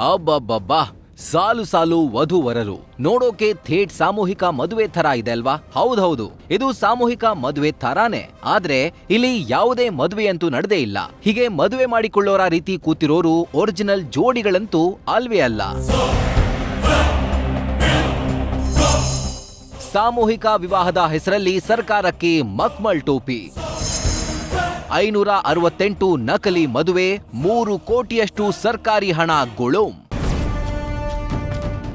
ಅಬ್ಬಬ್ಬಬ್ಬಾ. ಸಾಲು ಸಾಲು ವಧುವರರು. ನೋಡೋಕೆ ಥೇಟ್ ಸಾಮೂಹಿಕ ಮದುವೆ ಥರ ಇದೆ ಅಲ್ವಾ? ಹೌದೌದು ಇದು ಸಾಮೂಹಿಕ ಮದುವೆ ಥರಾನೇ. ಆದ್ರೆ ಇಲ್ಲಿ ಯಾವುದೇ ಮದುವೆಯಂತೂ ನಡೆದೇ ಇಲ್ಲ. ಹೀಗೆ ಮದುವೆ ಮಾಡಿಕೊಳ್ಳೋರ ರೀತಿ ಕೂತಿರೋರು ಒರಿಜಿನಲ್ ಜೋಡಿಗಳಂತೂ ಅಲ್ವೇ ಅಲ್ಲ. ಸಾಮೂಹಿಕ ವಿವಾಹದ ಹೆಸರಲ್ಲಿ ಸರ್ಕಾರಕ್ಕೆ ಮಕ್ಮಲ್ ಟೋಪಿ. ಐನೂರ ಅರವತ್ತೆಂಟು ನಕಲಿ ಮದುವೆ, ಮೂರು ಕೋಟಿಯಷ್ಟು ಸರ್ಕಾರಿ ಹಣ ಗೊಳೋಂ.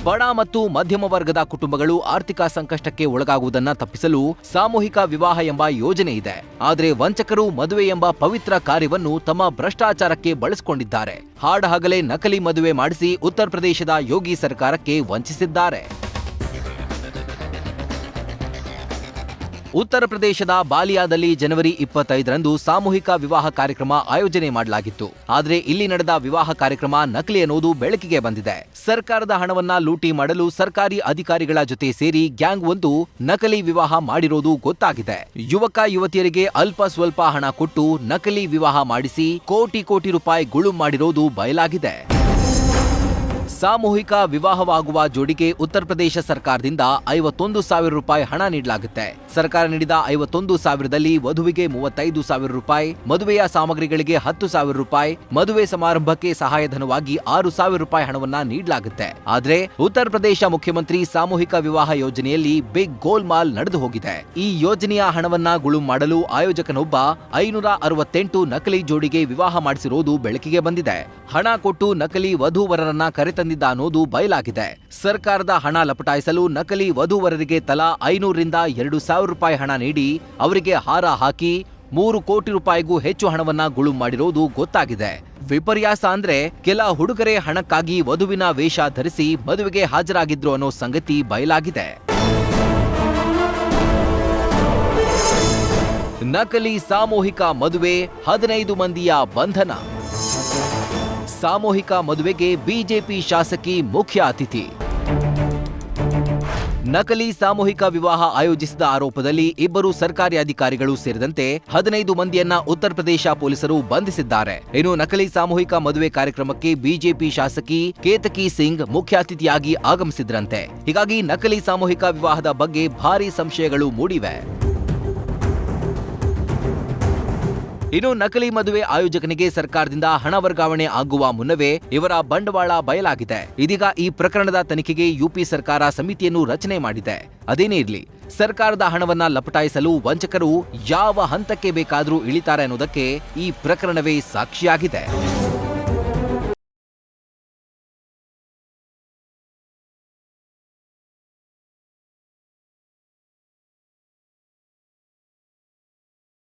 ಬಡ ಮತ್ತು ಮಧ್ಯಮ ವರ್ಗದ ಕುಟುಂಬಗಳು ಆರ್ಥಿಕ ಸಂಕಷ್ಟಕ್ಕೆ ಒಳಗಾಗುವುದನ್ನ ತಪ್ಪಿಸಲು ಸಾಮೂಹಿಕ ವಿವಾಹ ಎಂಬ ಯೋಜನೆ ಇದೆ. ಆದರೆ ವಂಚಕರು ಮದುವೆ ಎಂಬ ಪವಿತ್ರ ಕಾರ್ಯವನ್ನು ತಮ್ಮ ಭ್ರಷ್ಟಾಚಾರಕ್ಕೆ ಬಳಸಿಕೊಂಡಿದ್ದಾರೆ. ಹಾಡಹಗಲೇ ನಕಲಿ ಮದುವೆ ಮಾಡಿಸಿ ಉತ್ತರ ಪ್ರದೇಶದ ಯೋಗಿ ಸರ್ಕಾರಕ್ಕೆ ವಂಚಿಸಿದ್ದಾರೆ. ಉತ್ತರ ಪ್ರದೇಶದ ಬಾಲಿಯಾದಲ್ಲಿ ಜನವರಿ ಇಪ್ಪತ್ತೈದರಂದು ಸಾಮೂಹಿಕ ವಿವಾಹ ಕಾರ್ಯಕ್ರಮ ಆಯೋಜನೆ ಮಾಡಲಾಗಿತ್ತು. ಆದರೆ ಇಲ್ಲಿ ನಡೆದ ವಿವಾಹ ಕಾರ್ಯಕ್ರಮ ನಕಲಿ ಅನ್ನೋದು ಬೆಳಕಿಗೆ ಬಂದಿದೆ. ಸರ್ಕಾರದ ಹಣವನ್ನ ಲೂಟಿ ಮಾಡಲು ಸರ್ಕಾರಿ ಅಧಿಕಾರಿಗಳ ಜೊತೆ ಸೇರಿ ಗ್ಯಾಂಗ್ ಒಂದು ನಕಲಿ ವಿವಾಹ ಮಾಡಿರೋದು ಗೊತ್ತಾಗಿದೆ. ಯುವಕ, ಯುವತಿಯರಿಗೆ ಅಲ್ಪ ಸ್ವಲ್ಪ ಹಣ ಕೊಟ್ಟು ನಕಲಿ ವಿವಾಹ ಮಾಡಿಸಿ ಕೋಟಿ ಕೋಟಿ ರೂಪಾಯಿ ಗುಳು ಮಾಡಿರೋದು ಬಯಲಾಗಿದೆ. ಸಾಮೂಹಿಕ ವಿವಾಹವಾಗುವ ಜೋಡಿಗೆ ಉತ್ತರ ಪ್ರದೇಶ ಸರ್ಕಾರದಿಂದ ಐವತ್ತೊಂದು ಸಾವಿರ ರೂಪಾಯಿ ಹಣ ನೀಡಲಾಗುತ್ತೆ. ಸರ್ಕಾರ ನೀಡಿದ ಐವತ್ತೊಂದು ಸಾವಿರದಲ್ಲಿ ವಧುವಿಗೆ ಮೂವತ್ತೈದು ಸಾವಿರ ರೂಪಾಯಿ, ಮದುವೆಯ ಸಾಮಗ್ರಿಗಳಿಗೆ ಹತ್ತು ಸಾವಿರ ರೂಪಾಯಿ, ಮದುವೆ ಸಮಾರಂಭಕ್ಕೆ ಸಹಾಯಧನವಾಗಿ ಆರು ಸಾವಿರ ರೂಪಾಯಿ ಹಣವನ್ನ ನೀಡಲಾಗುತ್ತೆ. ಆದ್ರೆ ಉತ್ತರ ಪ್ರದೇಶ ಮುಖ್ಯಮಂತ್ರಿ ಸಾಮೂಹಿಕ ವಿವಾಹ ಯೋಜನೆಯಲ್ಲಿ ಬಿಗ್ ಗೋಲ್ ಮಾಲ್ ನಡೆದು ಹೋಗಿದೆ. ಈ ಯೋಜನೆಯ ಹಣವನ್ನ ಗುಳು ಮಾಡಲು ಆಯೋಜಕನೊಬ್ಬ ಐನೂರ ಅರವತ್ತೆಂಟು ನಕಲಿ ಜೋಡಿಗೆ ವಿವಾಹ ಮಾಡಿಸಿರುವುದು ಬೆಳಕಿಗೆ ಬಂದಿದೆ. ಹಣ ಕೊಟ್ಟು ನಕಲಿ ವಧೂವರರನ್ನ ಕರೆತಂದಿದ್ದ ಅನ್ನೋದು ಬಯಲಾಗಿದೆ. ಸರ್ಕಾರದ ಹಣ ಲಪಟಾಯಿಸಲು ನಕಲಿ ವಧುವರರಿಗೆ ತಲಾ ಐನೂರರಿಂದ ಎರಡು ಸಾವಿರ ರೂಪಾಯಿ ಹಣ ನೀಡಿ ಅವರಿಗೆ ಹಾರ ಹಾಕಿ ಮೂರು ಕೋಟಿ ರೂಪಾಯಿಗೂ ಹೆಚ್ಚು ಹಣವನ್ನ ಗುಳು ಮಾಡಿರೋದು ಗೊತ್ತಾಗಿದೆ. ವಿಪರ್ಯಾಸ ಅಂದ್ರೆ ಕೆಲ ಹುಡುಗರೆ ಹಣಕ್ಕಾಗಿ ವಧುವಿನ ವೇಷ ಧರಿಸಿ ಮದುವೆಗೆ ಹಾಜರಾಗಿದ್ರು ಅನ್ನೋ ಸಂಗತಿ ಬಯಲಾಗಿದೆ. ನಕಲಿ ಸಾಮೂಹಿಕ ಮದುವೆ ಹದಿನೈದು ಮಂದಿಯ ಬಂಧನ. ಸಾಮೂಹಿಕ ಮದುವೆಗೆ ಬಿಜೆಪಿ ಶಾಸಕಿ ಮುಖ್ಯ ಅತಿಥಿ. ನಕಲಿ ಸಾಮೂಹಿಕ ವಿವಾಹ ಆಯೋಜಿಸಿದ ಆರೋಪದಲ್ಲಿ ಇಬ್ಬರು ಸರ್ಕಾರಿ ಅಧಿಕಾರಿಗಳು ಸೇರಿದಂತೆ ಹದಿನೈದು ಮಂದಿಯನ್ನ ಉತ್ತರ ಪ್ರದೇಶ ಪೊಲೀಸರು ಬಂಧಿಸಿದ್ದಾರೆ. ಇನ್ನು ನಕಲಿ ಸಾಮೂಹಿಕ ಮದುವೆ ಕಾರ್ಯಕ್ರಮಕ್ಕೆ ಬಿಜೆಪಿ ಶಾಸಕಿ ಕೇತಕಿ ಸಿಂಗ್ ಮುಖ್ಯ ಅತಿಥಿಯಾಗಿ ಆಗಮಿಸಿದ್ರಂತೆ. ಹೀಗಾಗಿ ನಕಲಿ ಸಾಮೂಹಿಕ ವಿವಾಹದ ಬಗ್ಗೆ ಭಾರೀ ಸಂಶಯಗಳು ಮೂಡಿವೆ. ಇನ್ನು ನಕಲಿ ಮದುವೆ ಆಯೋಜಕನಿಗೆ ಸರ್ಕಾರದಿಂದ ಹಣ ವರ್ಗಾವಣೆ ಆಗುವ ಮುನ್ನವೇ ಇವರ ಬಂಡವಾಳ ಬಯಲಾಗಿದೆ. ಇದೀಗ ಈ ಪ್ರಕರಣದ ತನಿಖೆಗೆ ಯುಪಿ ಸರ್ಕಾರ ಸಮಿತಿಯನ್ನು ರಚನೆ ಮಾಡಿದೆ. ಅದೇನೇ ಇರಲಿ, ಸರ್ಕಾರದ ಹಣವನ್ನ ಲಪಟಾಯಿಸಲು ವಂಚಕರು ಯಾವ ಹಂತಕ್ಕೆ ಬೇಕಾದರೂ ಇಳಿತಾರೆ ಅನ್ನೋದಕ್ಕೆ ಈ ಪ್ರಕರಣವೇ ಸಾಕ್ಷಿಯಾಗಿದೆ.